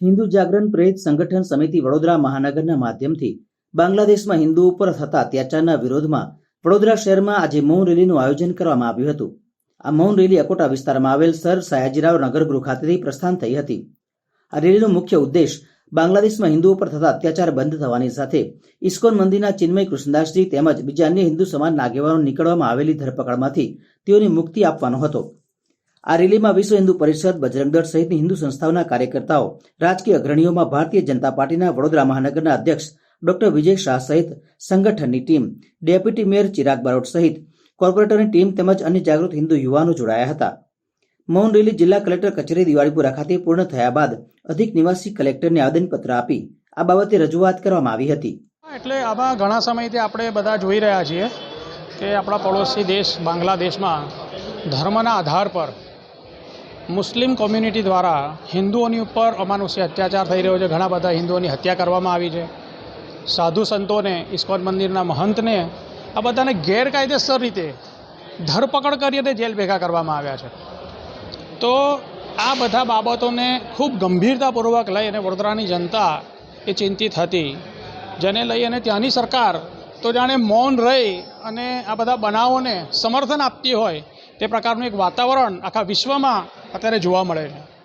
હિન્દુ જાગરણ પ્રેરિત સંગઠન સમિતિ વડોદરા મહાનગરના માધ્યમથી બાંગ્લાદેશમાં હિન્દુઓ પર થતા અત્યાચારના વિરોધમાં વડોદરા શહેરમાં આજે મૌન રેલીનું આયોજન કરવામાં આવ્યું હતું. આ મૌન રેલી અકોટા વિસ્તારમાં આવેલ સર સયાજીરાવ નગરગૃહ ખાતેથી પ્રસ્થાન થઈ હતી. આ રેલીનો મુખ્ય ઉદ્દેશ બાંગ્લાદેશમાં હિન્દુઓ પર થતા અત્યાચાર બંધ થવાની સાથે ઇસ્કોન મંદિરના ચિન્મય કૃષ્ણદાસજી તેમજ બીજા અન્ય હિન્દુ સમાજના આગેવાનો નીકળવામાં આવેલી ધરપકડમાંથી તેઓની મુક્તિ આપવાનો હતો. આ રેલીમાં વિશ્વ હિન્દુ પરિષદ બજરંગદળ સહિતની હિન્દુ સંસ્થાઓના કાર્યકર્તાઓ, રાજકીય અગ્રણીઓમાં ભારતીય જનતા પાર્ટીના વડોદરા મહાનગરના અધ્યક્ષ ડોક્ટર વિજય શાહ સહિત સંગઠનની team, deputy mayor Chirag Barot સહિત કોર્પોરેટરની ટીમ તેમજ અન્ય જાગૃત હિન્દુ યુવાનો જોડાયા હતા. મૌન રેલી જિલ્લા કલેક્ટર કચેરી દિવાળીપુરા ખાતે પૂર્ણ થયા બાદ અધિક નિવાસી કલેક્ટરને આવેદનપત્ર આપી આ બાબતે રજૂઆત કરવામાં આવી હતી. એટલે આમાં ઘણા સમયથી આપણે બધા જોઈ રહ્યા છીએ કે આપણા પડોશી દેશ, બાંગ્લાદેશમાં ધર્મના આધાર પર મુસ્લિમ કોમ્યુનિટી દ્વારા હિન્દુઓની ઉપર અમાનુષ્ય અત્યાચાર થઈ રહ્યો છે. ઘણા બધા હિન્દુઓની હત્યા કરવામાં આવી છે. સાધુ સંતોને ઇસ્કોન મંદિરના મહંતને આ બધાને ગેરકાયદેસર રીતે ધરપકડ કરી અને જેલ ભેગા કરવામાં આવ્યા છે. તો આ બધા બાબતોને ખૂબ ગંભીરતાપૂર્વક લઈ અને વડોદરાની જનતા એ ચિંતિત હતી. જેને લઈ અને ત્યાંની સરકાર તો જાણે મૌન રહી અને આ બધા બનાવોને સમર્થન આપતી હોય તે પ્રકારનું એક વાતાવરણ આખા વિશ્વમાં અત્યારે જોવા મળે છે.